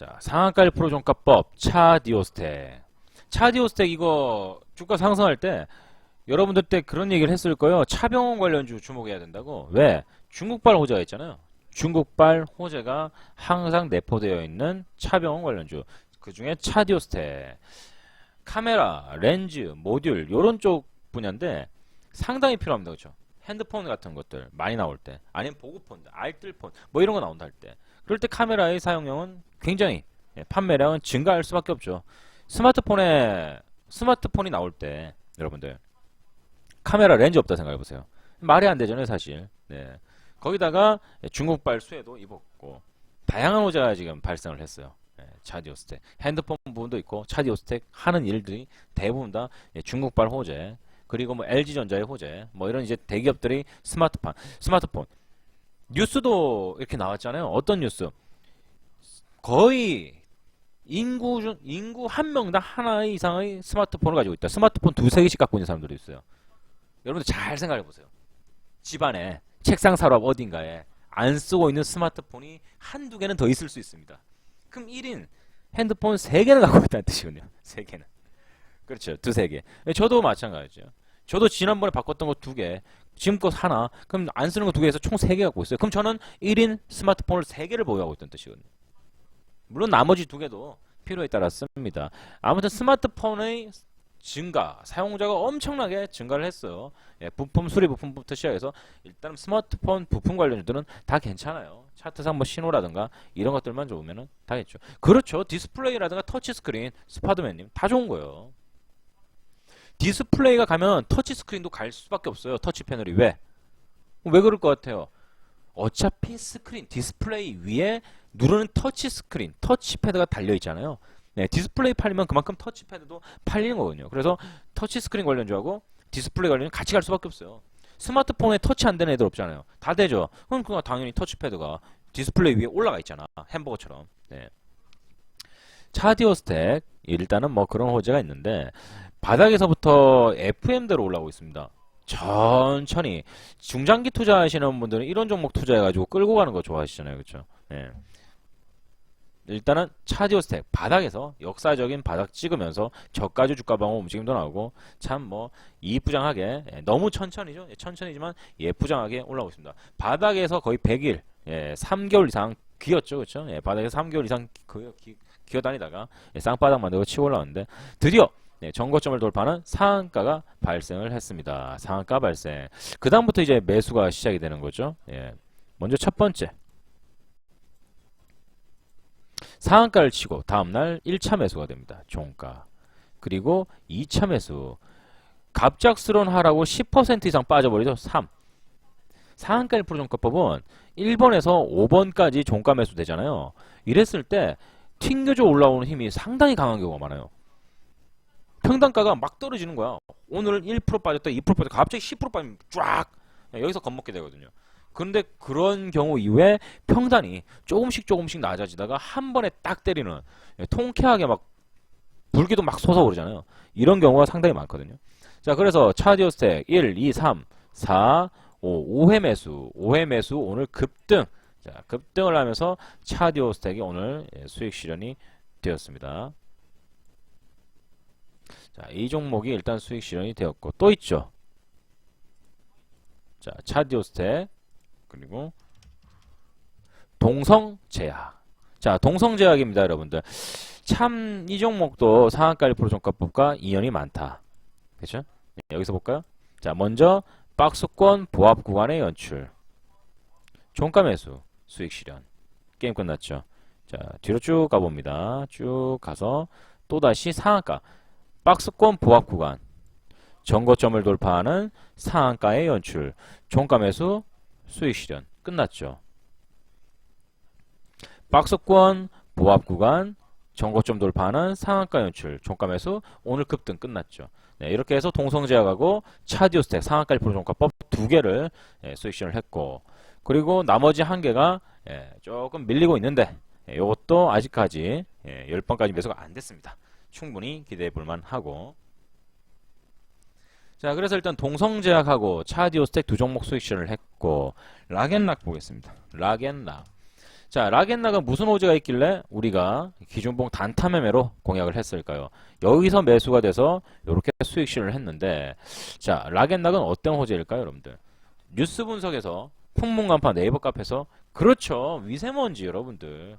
자, 상한가일 프로 종가법 차디오스텍. 차디오스텍 이거 주가 상승할 때 여러분들 때 그런 얘기를 했을 거예요. 차병원 관련주 주목해야 된다고. 왜? 중국발 호재가 있잖아요. 중국발 호재가 항상 내포되어 있는 차병원 관련주. 그 중에 차디오스텍. 카메라, 렌즈, 모듈 요런 쪽 분야인데 상당히 필요합니다. 그렇죠? 핸드폰 같은 것들 많이 나올 때 아니면 보급폰, 알뜰폰 뭐 이런 거 나온다 할 때 그럴 때 카메라의 사용량은 굉장히 예, 판매량은 증가할 수밖에 없죠. 스마트폰에 스마트폰이 나올 때 여러분들 카메라 렌즈 없다 생각해 보세요. 말이 안 되잖아요, 사실. 네. 거기다가 중국발 수혜도 입었고 다양한 호재가 지금 발생을 했어요. 예, 차디오스텍 핸드폰 부분도 있고 차디오스텍 하는 일들이 대부분 다 예, 중국발 호재 그리고 뭐 LG전자의 호재 뭐 이런 이제 대기업들이 스마트폰 스마트폰 뉴스도 이렇게 나왔잖아요. 어떤 뉴스? 거의 인구 중 인구 한 명당 하나 이상의 스마트폰을 가지고 있다. 스마트폰 두세 개씩 갖고 있는 사람들이 있어요. 여러분들 잘 생각해 보세요. 집안에 책상 서랍 어딘가에 안 쓰고 있는 스마트폰이 한두 개는 더 있을 수 있습니다. 그럼 1인 핸드폰 3개는 갖고 있다는 뜻이군요. 3개는. 그렇죠. 두세 개. 저도 마찬가지죠. 저도 지난번에 바꿨던 거 두 개, 지금 거 하나, 그럼 안 쓰는 거 두 개에서 총 세 개 갖고 있어요. 그럼 저는 1인 스마트폰을 세 개를 보유하고 있다는 뜻이거든요. 물론 나머지 두 개도 필요에 따라 씁니다. 아무튼 스마트폰의 증가, 사용자가 엄청나게 증가를 했어요. 예, 부품 수리 부품부터 시작해서 일단 스마트폰 부품 관련주들은 다 괜찮아요. 차트상 뭐 신호라든가 이런 것들만 좋으면은 다 괜죠. 그렇죠. 디스플레이라든가 터치 스크린, 스파드맨님 다 좋은 거예요. 디스플레이가 가면 터치 스크린도 갈 수밖에 없어요. 터치 패널이 왜? 왜 그럴 것 같아요? 어차피 스크린 디스플레이 위에 누르는 터치 스크린, 터치 패드가 달려 있잖아요. 네, 디스플레이 팔리면 그만큼 터치 패드도 팔리는 거거든요. 그래서 터치 스크린 관련주하고 디스플레이 관련주 같이 갈 수밖에 없어요. 스마트폰에 터치 안 되는 애들 없잖아요. 다 되죠. 그럼 그거 당연히 터치 패드가 디스플레이 위에 올라가 있잖아. 햄버거처럼. 네. 차디오스텍 일단은 뭐 그런 호재가 있는데 바닥에서부터 FM대로 올라오고 있습니다. 천천히. 중장기 투자하시는 분들은 이런 종목 투자해가지고 끌고 가는 거 좋아하시잖아요, 그렇죠? 네. 일단은 차디오스텍 바닥에서 역사적인 바닥 찍으면서 저가주 주가 방어 움직임도 나오고 참 뭐 이쁘장하게 예, 너무 천천히죠? 예, 천천히지만 예쁘장하게 올라오고 있습니다. 바닥에서 거의 100일 예, 3개월 이상 기었죠? 그렇죠 예, 바닥에서 3개월 이상 그, 기, 기어 다니다가 예, 쌍바닥 만들고 치고 올라왔는데 드디어 네, 정거점을 돌파하는 상한가가 발생을 했습니다 상한가 발생 그 다음부터 이제 매수가 시작이 되는 거죠 예, 먼저 첫 번째 상한가를 치고 다음날 1차 매수가 됩니다. 종가. 그리고 2차 매수. 갑작스러운 하라고 10% 이상 빠져버리죠. 3. 상한가 1% 종가법은 1번에서 5번까지 종가 매수 되잖아요. 이랬을 때 튕겨져 올라오는 힘이 상당히 강한 경우가 많아요. 평단가가 막 떨어지는 거야. 오늘은 1% 빠졌다, 2% 빠졌다, 갑자기 10% 빠지면 쫙 여기서 겁먹게 되거든요. 그런데 그런 경우 이후에 평단이 조금씩 조금씩 낮아지다가 한 번에 딱 때리는 예, 통쾌하게 막 불기도 막 솟아오르잖아요. 이런 경우가 상당히 많거든요. 자, 그래서 차디오스텍 1, 2, 3, 4, 5, 5회 매수, 5회 매수 오늘 급등. 자, 급등을 하면서 차디오스텍이 오늘 예, 수익 실현이 되었습니다. 자, 이 종목이 일단 수익 실현이 되었고 또 있죠. 자, 차디오스텍 그리고 동성제약. 자, 동성제약입니다, 여러분들. 참 이 종목도 상한가 1% 종가법과 이연이 많다. 그렇죠? 여기서 볼까요? 자, 먼저 박스권 보합 구간의 연출. 종가 매수, 수익 실현. 게임 끝났죠. 자, 뒤로 쭉 가봅니다. 쭉 가서 또다시 상한가. 박스권 보합 구간. 정거점을 돌파하는 상한가의 연출. 종가 매수, 수익 실현 끝났죠. 박스권 보합 구간 정고점 돌파하는 상한가 연출 종가 매수 오늘 급등 끝났죠. 네, 이렇게 해서 동성제약하고 차디오스텍 상한가 1% 종가법 두 개를 예, 수익 실현을 했고 그리고 나머지 한 개가 예, 조금 밀리고 있는데 예, 이것도 아직까지 예, 10번까지 매수가 안 됐습니다. 충분히 기대해 볼만 하고 자, 그래서 일단 동성제약하고 차디오스텍 두 종목 수익 실현을 했고 락앤락 보겠습니다. 락앤락. 자, 락앤락은 무슨 호재가 있길래 우리가 기준봉 단타 매매로 공약을 했을까요? 여기서 매수가 돼서 이렇게 수익 실현을 했는데 자, 락앤락은 어떤 호재일까요, 여러분들? 뉴스 분석에서 풍문 간파 네이버 카페에서 그렇죠. 미세먼지 여러분들.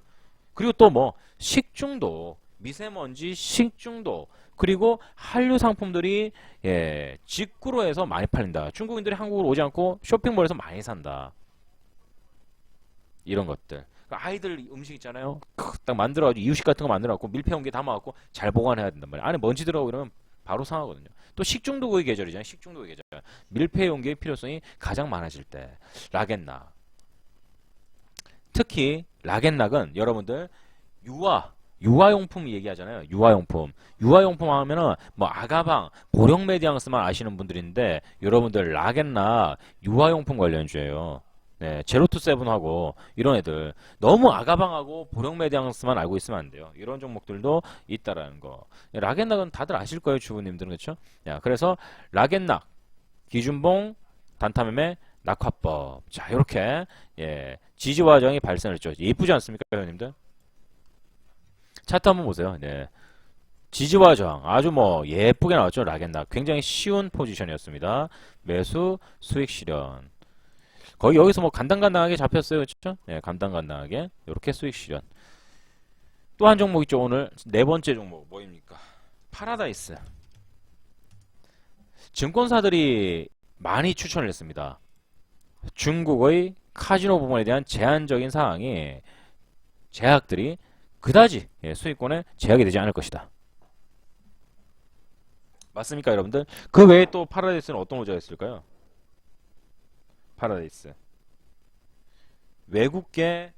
그리고 또 뭐 식중독, 미세먼지, 식중독, 그리고 한류 상품들이 예, 직구로 해서 많이 팔린다. 중국인들이 한국으로 오지 않고 쇼핑몰에서 많이 산다. 이런 것들. 그러니까 아이들 음식 있잖아요. 크, 딱 만들어가지고 이유식 같은 거 만들어갖고 밀폐 용기에 담아갖고 잘 보관해야 된단 말이에요. 안에 먼지 들어가고 이러면 바로 상하거든요. 또 식중독의 계절이잖아요. 식중독의 계절. 밀폐 용기의 필요성이 가장 많아질 때 락앤락. 특히 락앤락은 여러분들 유아 유아용품 얘기하잖아요. 유아용품. 유아용품 하면은 뭐 아가방, 보령 메디앙스만 아시는 분들인데 여러분들 락앤락 유아용품 관련주예요. 네, 제로투 세븐하고 이런 애들 너무 아가방하고 보령 메디앙스만 알고 있으면 안 돼요. 이런 종목들도 있다라는 거. 락앤락은 다들 아실 거예요, 주부님들은 그렇죠? 야, 그래서 락앤락 기준봉 단타매매 낙화법. 자, 이렇게 예, 지지와 저항이 발생했죠. 예쁘지 않습니까, 회원님들? 차트 한번 보세요. 네. 지지와 저항 아주 뭐 예쁘게 나왔죠. 락앤락 굉장히 쉬운 포지션이었습니다. 매수 수익 실현. 거의 여기서 뭐 간당간당하게 잡혔어요. 그렇죠? 네, 간당간당하게 이렇게 수익 실현. 또 한 종목 있죠. 오늘 네 번째 종목 뭐입니까? 파라다이스. 증권사들이 많이 추천을 했습니다. 중국의 카지노 부분에 대한 제한적인 사항이 제약들이 그다지 예, 수익권에 제약이 되지 않을 것이다. 맞습니까, 여러분들? 그 외에 또 파라다이스는 어떤 호재가 있을까요? 파라다이스. 외국계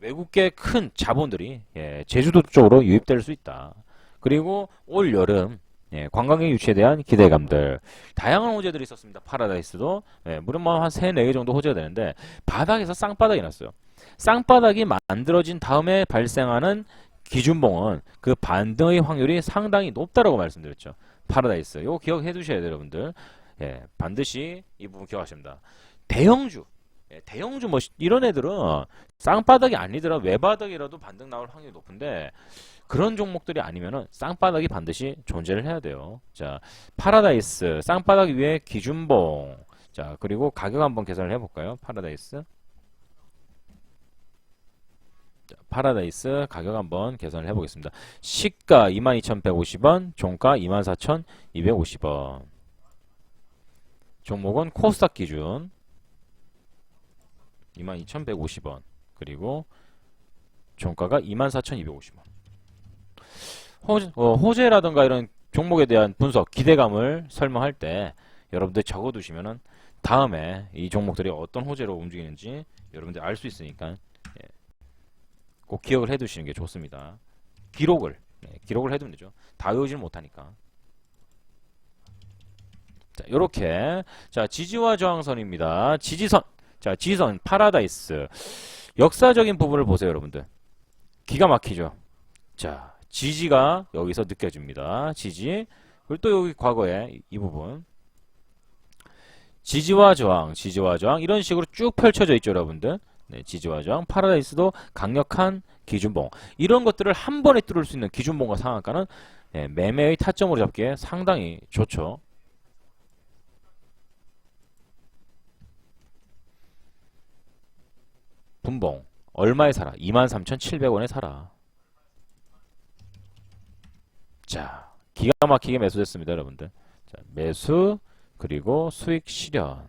외국계 큰 자본들이 예, 제주도 쪽으로 유입될 수 있다. 그리고 올 여름 예, 관광객 유치에 대한 기대감들 다양한 호재들이 있었습니다. 파라다이스도 예, 무려 뭐한 3, 4개 정도 호재가 되는데 바닥에서 쌍바닥이 났어요. 쌍바닥이 만들어진 다음에 발생하는 기준봉은 그 반등의 확률이 상당히 높다라고 말씀드렸죠. 파라다이스. 이거 기억해 두셔야 돼요, 여러분들. 예, 반드시 이 부분 기억하십니다. 대형주. 예, 대형주 뭐 이런 애들은 쌍바닥이 아니더라 외바닥이라도 반등 나올 확률이 높은데 그런 종목들이 아니면은 쌍바닥이 반드시 존재를 해야 돼요. 자, 파라다이스 쌍바닥 위에 기준봉. 자, 그리고 가격 한번 계산을 해 볼까요? 파라다이스. 자, 파라다이스 가격 한번 계산을 해보겠습니다. 시가 22,150원, 종가 24,250원. 종목은 코스닥 기준 22,150원. 그리고 종가가 24,250원. 호재, 어, 호재라든가 이런 종목에 대한 분석, 기대감을 설명할 때 여러분들 적어두시면은 다음에 이 종목들이 어떤 호재로 움직이는지 여러분들 알 수 있으니까 예, 꼭 기억을 해두시는 게 좋습니다. 기록을 네, 기록을 해두면 되죠. 다 외우지는 못하니까. 자, 요렇게 자 지지와 저항선입니다. 지지선 자 지지선 파라다이스 역사적인 부분을 보세요, 여러분들. 기가 막히죠. 자 지지가 여기서 느껴집니다. 지지 그리고 또 여기 과거에 이- 이 부분 지지와 저항, 지지와 저항 이런 식으로 쭉 펼쳐져 있죠, 여러분들. 네, 지지와 저항, 파라다이스도 강력한 기준봉 이런 것들을 한 번에 뚫을 수 있는 기준봉과 상한가는 예, 매매의 타점으로 잡기에 상당히 좋죠. 분봉 얼마에 사라? 23,700원에 사라. 자, 기가 막히게 매수됐습니다, 여러분들. 자, 매수 그리고 수익 실현.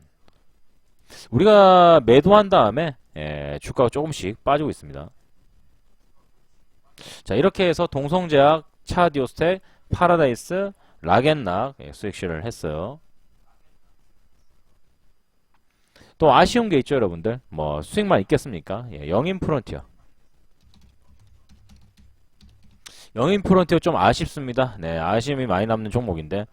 우리가 매도한 다음에 예, 주가가 조금씩 빠지고 있습니다. 자, 이렇게 해서 동성제약, 차디오스텍, 파라다이스, 락앤락 예, 수익 실현을 했어요. 또 아쉬운 게 있죠, 여러분들. 뭐 수익만 있겠습니까? 예, 영인 프론티어. 영인 프론티어 좀 아쉽습니다. 네, 아쉬움이 많이 남는 종목인데.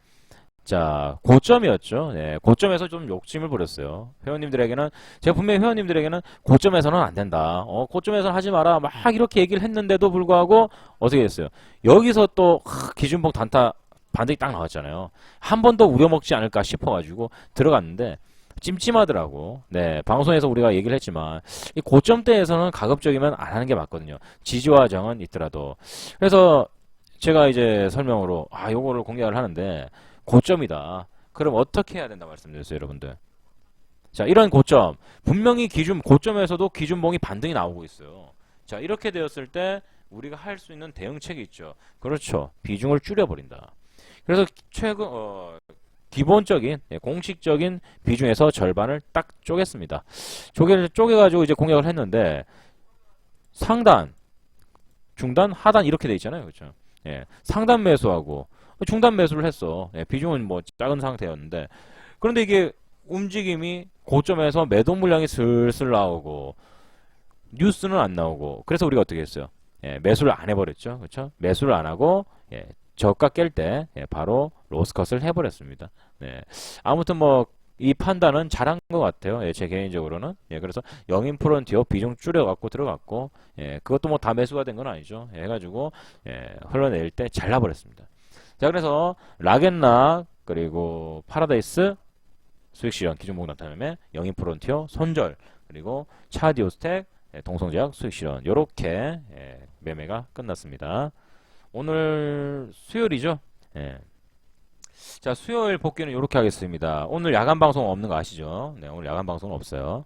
자, 고점이었죠. 네, 고점에서 좀 욕심을 부렸어요. 회원님들에게는, 제가 분명히 회원님들에게는 고점에서는 안 된다. 어, 고점에서는 하지 마라. 막 이렇게 얘기를 했는데도 불구하고 어떻게 됐어요? 여기서 또 하, 기준봉 단타 반등이 딱 나왔잖아요. 한 번 더 우려먹지 않을까 싶어가지고 들어갔는데, 찜찜하더라고. 네, 방송에서 우리가 얘기를 했지만 이 고점대에서는 가급적이면 안 하는 게 맞거든요. 지지와 정은 있더라도. 그래서 제가 이제 설명으로 아, 요거를 공략을 하는데 고점이다. 그럼 어떻게 해야 된다 말씀드렸어요, 여러분들. 자, 이런 고점. 분명히 기준 고점에서도 기준봉이 반등이 나오고 있어요. 자, 이렇게 되었을 때 우리가 할 수 있는 대응책이 있죠. 그렇죠. 비중을 줄여버린다. 그래서 최근 어, 기본적인 예, 공식적인 비중에서 절반을 딱 쪼갰습니다. 쪼개 쪼개가지고 이제 공략을 했는데 상단, 중단, 하단 이렇게 돼 있잖아요, 그렇죠? 예, 상단 매수하고 중단 매수를 했어. 예, 비중은 뭐 작은 상태였는데 그런데 이게 움직임이 고점에서 매도 물량이 슬슬 나오고 뉴스는 안 나오고 그래서 우리가 어떻게 했어요? 예, 매수를 안 해버렸죠, 그렇죠? 매수를 안 하고 예, 저가 깰때 예, 바로 로스컷을 해버렸습니다. 네. 아무튼 뭐 이 판단은 잘한 것 같아요. 예, 제 개인적으로는. 예, 그래서 영인 프론티어 비중 줄여갖고 들어갔고, 예, 그것도 뭐 다 매수가 된 건 아니죠. 예, 해가지고, 예, 흘러내릴 때 잘라버렸습니다. 자, 그래서 락앤락, 그리고 파라다이스, 수익 실현 기준목 나타내면 영인 프론티어, 손절, 그리고 차디오스텍, 예, 동성제약 수익 실현. 요렇게, 예, 매매가 끝났습니다. 오늘 수요일이죠? 예. 자, 수요일 복귀는 이렇게 하겠습니다. 오늘 야간 방송 없는 거 아시죠? 네, 오늘 야간 방송은 없어요.